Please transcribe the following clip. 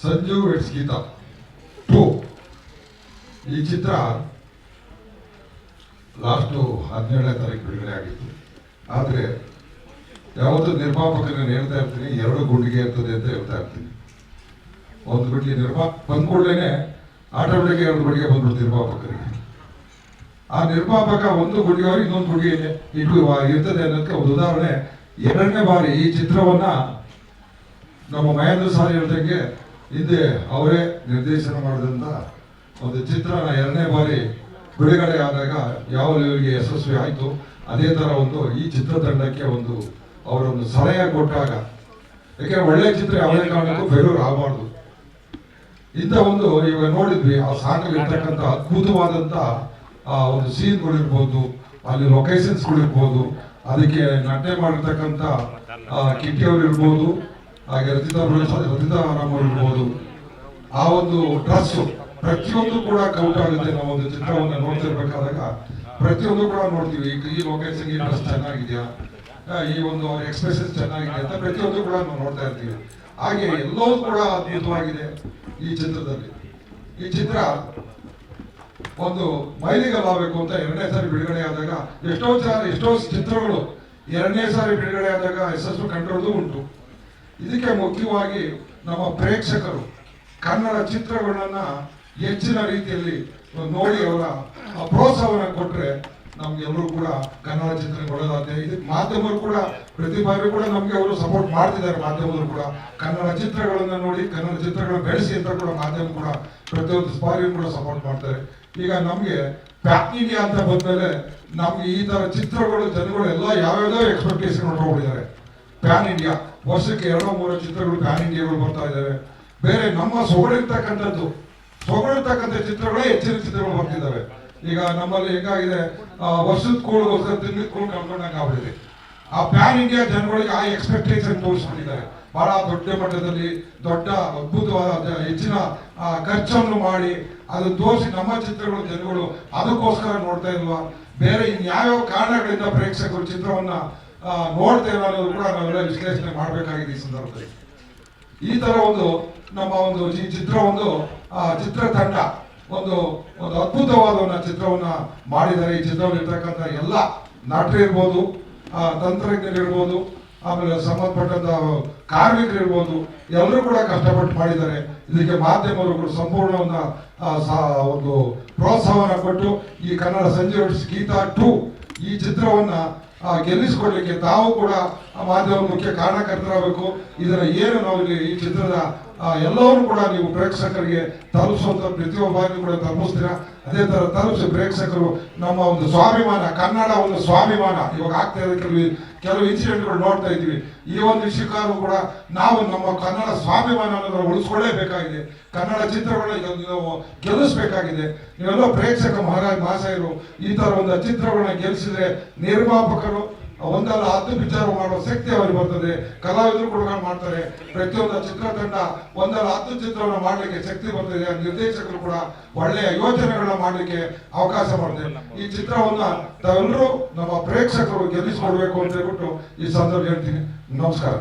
Sanju it's Geetha two ಈ ಚಿತ್ರ last ಹದಿನೇಳನೇ ತಾರೀಕು ಬಿಡುಗಡೆ ಆಗಿತ್ತು ಆದರೆ ಯಾವತ್ತೂ ನಿರ್ಮಾಪಕ ನಾನು ಹೇಳ್ತಾ ಇರ್ತೀನಿ ಎರಡು ಗುಂಡಿಗೆ ಇರ್ತದೆ ಅಂತ ಹೇಳ್ತಾ ಇರ್ತೀನಿ ಒಂದು ಗುಂಡಿಗೆ ನಿರ್ಮಾ ಬಂದ ಕೂಡಲೇ ಆಟೋಮೆಟಿಕ್ ಎರಡು ಗುಂಡಿಗೆ ಬಂದ್ಬಿಡ್ತು ನಿರ್ಮಾಪಕರಿಗೆ ಆ ನಿರ್ಮಾಪಕ ಒಂದು ಗುಂಡಿಗೆ ಇನ್ನೊಂದು ಗುಂಡಿಗೆ ಇಟ್ಟು ಇರ್ತದೆ ಅನ್ನೋದಕ್ಕೆ ಒಂದು ಉದಾಹರಣೆ ಎರಡನೇ ಬಾರಿ ಈ ಚಿತ್ರವನ್ನ ನಮ್ಮ ಮಹೇಂದ್ರ ಸಾರಿ ಹೇಳ್ದಂಗೆ ಹಿಂದೆ ಅವರೇ ನಿರ್ದೇಶನ ಮಾಡಿದಂತ ಒಂದು ಚಿತ್ರನ ಎರಡನೇ ಬಾರಿ ಬಿಡುಗಡೆ ಆದಾಗ ಯಾವ ಲೆವೆಲ್ಗೆ ಯಶಸ್ವಿ ಆಯಿತು, ಅದೇ ತರ ಒಂದು ಈ ಚಿತ್ರತಂಡಕ್ಕೆ ಒಂದು ಅವರೊಂದು ಸಲಹೆ ಕೊಟ್ಟಾಗ. ಯಾಕೆ ಒಳ್ಳೆ ಚಿತ್ರ ಯಾವುದೇ ಕಾರಣಕ್ಕೂ ಫೇಲ್ಯೂರ್ ಆಗಬಾರ್ದು. ಇಂಥ ಒಂದು ಇವಾಗ ನೋಡಿದ್ವಿ, ಆ ಸಾಂಗಲ್ಲಿ ಇರ್ತಕ್ಕಂಥ ಅದ್ಭುತವಾದಂತ ಆ ಒಂದು ಸೀನ್ಗಳಿರ್ಬೋದು ಅಲ್ಲಿ ಲೊಕೇಶನ್ಸ್ಗಳಿರ್ಬೋದು ಅದಕ್ಕೆ ನಟನೆ ಮಾಡಿರ್ತಕ್ಕಂಥ ಕಿಟ್ಟಿಯವರು ಇರ್ಬೋದು ಹಾಗೆ ರಚಿತಾ ರಚಿತ ರಾಮ್ ಇರ್ಬೋದು. ಆ ಒಂದು ಡ್ರೆಸ್ ಪ್ರತಿಯೊಂದು ಕೂಡ ಕೌಂಟ್ ಆಗುತ್ತೆ ನಾವು ಒಂದು ಚಿತ್ರವನ್ನು ನೋಡ್ತಿರ್ಬೇಕಾದಾಗ, ಪ್ರತಿಯೊಂದು ಕೂಡ ನೋಡ್ತೀವಿ. ಈ ಲೊಕೇಶನ್ ಈ ಡ್ರೆಸ್ ಚೆನ್ನಾಗಿದೆಯಾ? ಈ ಒಂದು ಎಕ್ಸ್ಪ್ರೆಷನ್ಸ್ ಚೆನ್ನಾಗಿದೆ ಅಂತ ಪ್ರತಿಯೊಂದು ಕೂಡ ನಾವು ನೋಡ್ತಾ ಇರ್ತೀವಿ. ಹಾಗೆ ಎಲ್ಲವೂ ಕೂಡ ಅದ್ಭುತವಾಗಿದೆ ಈ ಚಿತ್ರದಲ್ಲಿ. ಈ ಚಿತ್ರ ಒಂದು ಮೈಲಿಗಲ್ಲಾಗಬೇಕು ಅಂತ ಎರಡನೇ ಸಾರಿ ಬಿಡುಗಡೆ ಆದಾಗ ಎಷ್ಟೋ ಎಷ್ಟೋ ಚಿತ್ರಗಳು ಎರಡನೇ ಸಾರಿ ಬಿಡುಗಡೆ ಆದಾಗ ಯಶಸ್ಸು ಕಂಡಿರೋದು ಉಂಟು. ಇದಕ್ಕೆ ಮುಖ್ಯವಾಗಿ ನಮ್ಮ ಪ್ರೇಕ್ಷಕರು ಕನ್ನಡ ಚಿತ್ರಗಳನ್ನು ಹೆಚ್ಚಿನ ರೀತಿಯಲ್ಲಿ ನೋಡಿ ಅವರ ಆ ಕೊಟ್ಟರೆ ನಮ್ಗೆಲ್ಲರೂ ಕೂಡ ಕನ್ನಡ ಚಿತ್ರ ಕೊಡೋದಾದ್ರೆ ಇದಕ್ಕೆ ಮಾಧ್ಯಮರು ಕೂಡ ಪ್ರತಿ ಬಾರಿ ಕೂಡ ನಮಗೆ ಅವರು ಸಪೋರ್ಟ್ ಮಾಡ್ತಿದ್ದಾರೆ ಮಾಧ್ಯಮದವರು ಕೂಡ. ಕನ್ನಡ ಚಿತ್ರಗಳನ್ನು ನೋಡಿ, ಕನ್ನಡ ಚಿತ್ರಗಳನ್ನ ಬೆಳೆಸಿ ಅಂತ ಕೂಡ ಮಾಧ್ಯಮ ಕೂಡ ಪ್ರತಿಯೊಂದು ಬಾರಿಯೂ ಕೂಡ ಸಪೋರ್ಟ್ ಮಾಡ್ತಾರೆ. ಈಗ ನಮಗೆ ಪ್ಯಾಕ್ ಇಂಡಿಯಾ ಅಂತ ಬಂದಮೇಲೆ ನಮ್ಗೆ ಈ ತರ ಚಿತ್ರಗಳು, ಜನಗಳು ಎಲ್ಲ ಯಾವ್ಯಾವ್ದೋ ಎಕ್ಸ್ಪೆಕ್ಟೇಷನ್ ಹೊರಟೋಗ್ಬಿಟ್ಟಿದ್ದಾರೆ ಪ್ಯಾನ್ ಇಂಡಿಯಾ ವರ್ಷಕ್ಕೆ ಎರಡೋ ಮೂರು ಚಿತ್ರಗಳು ಪ್ಯಾನ್ ಬರ್ತಾ ಇದ್ದಾವೆ ಬೇರೆ ನಮ್ಮ ಸೊಗಡಿರ್ತಕ್ಕಂಥದ್ದು ಸೊಗಳಿರ್ತಕ್ಕಂಥ ಚಿತ್ರಗಳೇ ಹೆಚ್ಚಿನ ಚಿತ್ರಗಳು ಬರ್ತಿದ್ದಾವೆ ಈಗ ನಮ್ಮಲ್ಲಿ ಹೆಂಗಾಗಿದೆ? ವರ್ಷದ ವರ್ಷದ ವರ್ಷ ತಿಂಗಳ ಕೂಡ ಕಳ್ಕೊಂಡಂಗೆ ಆ ಪ್ಯಾನ್ ಇಂಡಿಯಾ ಜನಗಳಿಗೆ ಆ ಎಕ್ಸ್ಪೆಕ್ಟೇಷನ್ ತೋರಿಸ್ಕೊಂಡಿದ್ದಾರೆ. ಬಹಳ ದೊಡ್ಡ ಮಟ್ಟದಲ್ಲಿ, ದೊಡ್ಡ, ಅದ್ಭುತವಾದ ಹೆಚ್ಚಿನ ಖರ್ಚನ್ನು ಮಾಡಿ ಅದನ್ನು ತೋರಿಸಿ ನಮ್ಮ ಚಿತ್ರಗಳು ಜನಗಳು ಅದಕ್ಕೋಸ್ಕರ ನೋಡ್ತಾ ಇಲ್ವಾ? ಬೇರೆ ಇನ್ಯಾವ್ಯಾವ ಕಾರಣಗಳಿಂದ ಪ್ರೇಕ್ಷಕರು ಚಿತ್ರವನ್ನ ನೋಡ್ತಾ ಇಲ್ಲ ಅನ್ನೋದು ಕೂಡ ನಾವೆಲ್ಲ ವಿಶ್ಲೇಷಣೆ ಮಾಡಬೇಕಾಗಿದೆ ಈ ಸಂದರ್ಭದಲ್ಲಿ. ಈ ತರ ಒಂದು ನಮ್ಮ ಒಂದು ಈ ಚಿತ್ರ ಒಂದು ಆ, ಚಿತ್ರತಂಡ ಒಂದು ಒಂದು ಅದ್ಭುತವಾದ ಒಂದು ಚಿತ್ರವನ್ನ ಮಾಡಿದ್ದಾರೆ. ಈ ಚಿತ್ರದಲ್ಲಿ ಇರ್ತಕ್ಕಂಥ ಎಲ್ಲ ನಟರು ಇರ್ಬೋದು ಆ, ತಂತ್ರಜ್ಞರು ಇರ್ಬೋದು ಆಮೇಲೆ ಸಂಬಂಧಪಟ್ಟಂತ ಕಾರ್ಮಿಕರು ಇರ್ಬೋದು ಎಲ್ಲರೂ ಕೂಡ ಕಷ್ಟಪಟ್ಟು ಮಾಡಿದ್ದಾರೆ. ಇದಕ್ಕೆ ಮಾಧ್ಯಮರು ಕೂಡ ಸಂಪೂರ್ಣವನ್ನ ಒಂದು ಪ್ರೋತ್ಸಾಹವನ್ನ ಕೊಟ್ಟು ಈ ಕನ್ನಡ ಸಂಜೆ ಗೀತಾ ಟು ಈ ಚಿತ್ರವನ್ನ ಗೆಲ್ಲಿಸಿಕೊಡ್ಲಿಕ್ಕೆ ತಾವು ಕೂಡ ಆ ಮಾಧ್ಯಮ ಮುಖ್ಯ ಕಾರಣಕರ್ತರಾಗಬೇಕು. ಇದರ ಏನು ನಾವು ಇಲ್ಲಿ ಈ ಚಿತ್ರದ ಎಲ್ಲವನ್ನು ಕೂಡ ನೀವು ಪ್ರೇಕ್ಷಕರಿಗೆ ತಲುಪಿಸುವಂತ ಪ್ರತಿಯೊಬ್ಬರಿಗೂ ಕೂಡ ತಲುಪಿಸ್ತೀರಾ? ಅದೇ ತರ ತಲುಪಿಸಿ ಪ್ರೇಕ್ಷಕರು ನಮ್ಮ ಒಂದು ಸ್ವಾಭಿಮಾನ, ಕನ್ನಡ ಒಂದು ಸ್ವಾಭಿಮಾನ. ಇವಾಗ ಆಗ್ತಾ ಇದೆ ಕೆಲವು ಕೆಲವು ಇನ್ಸಿಡೆಂಟ್ಗಳು ನೋಡ್ತಾ ಇದ್ದೀವಿ. ಈ ಒಂದು ವಿಷಯಕ್ಕಾದ್ರೂ ಕೂಡ ನಾವು ನಮ್ಮ ಕನ್ನಡ ಸ್ವಾಭಿಮಾನ ಅನ್ನೋದನ್ನ ಉಳಿಸ್ಕೊಳ್ಳೇಬೇಕಾಗಿದೆ. ಕನ್ನಡ ಚಿತ್ರಗಳನ್ನ ನಾವು ಗೆಲ್ಲಿಸ್ಬೇಕಾಗಿದೆ. ನೀವೆಲ್ಲ ಪ್ರೇಕ್ಷಕ ಮಹಾರಾಜ್, ಮಹಾಶಯರು ಈ ತರ ಒಂದು ಚಿತ್ರಗಳನ್ನ ಗೆಲ್ಲಿಸಿದ್ರೆ ನಿರ್ಮಾಪಕರು ಒಂದಲ್ಲ ಹತ್ತು ವಿಚಾರ ಮಾಡೋ ಶಕ್ತಿ ಅವರಿಗೆ ಬರ್ತದೆ. ಕಲಾವಿದರು ಕೂಡ ಮಾಡ್ತಾರೆ. ಪ್ರತಿಯೊಂದು ಚಿತ್ರತಂಡ ಒಂದಲ್ಲ ಹತ್ತು ಚಿತ್ರವನ್ನು ಮಾಡಲಿಕ್ಕೆ ಶಕ್ತಿ ಬರ್ತದೆ. ನಿರ್ದೇಶಕರು ಕೂಡ ಒಳ್ಳೆಯ ಯೋಜನೆಗಳನ್ನ ಮಾಡಲಿಕ್ಕೆ ಅವಕಾಶ ಮಾಡ್ತಾರೆ ಈ ಚಿತ್ರವನ್ನ ತಾವೆಲ್ಲರೂ ನಮ್ಮ ಪ್ರೇಕ್ಷಕರು ಗೆಲ್ಲಿಸಿಕೊಡ್ಬೇಕು ಅಂತ ಹೇಳ್ಬಿಟ್ಟು ಈ ಸಂದರ್ಭ ಹೇಳ್ತೀನಿ. ನಮಸ್ಕಾರ.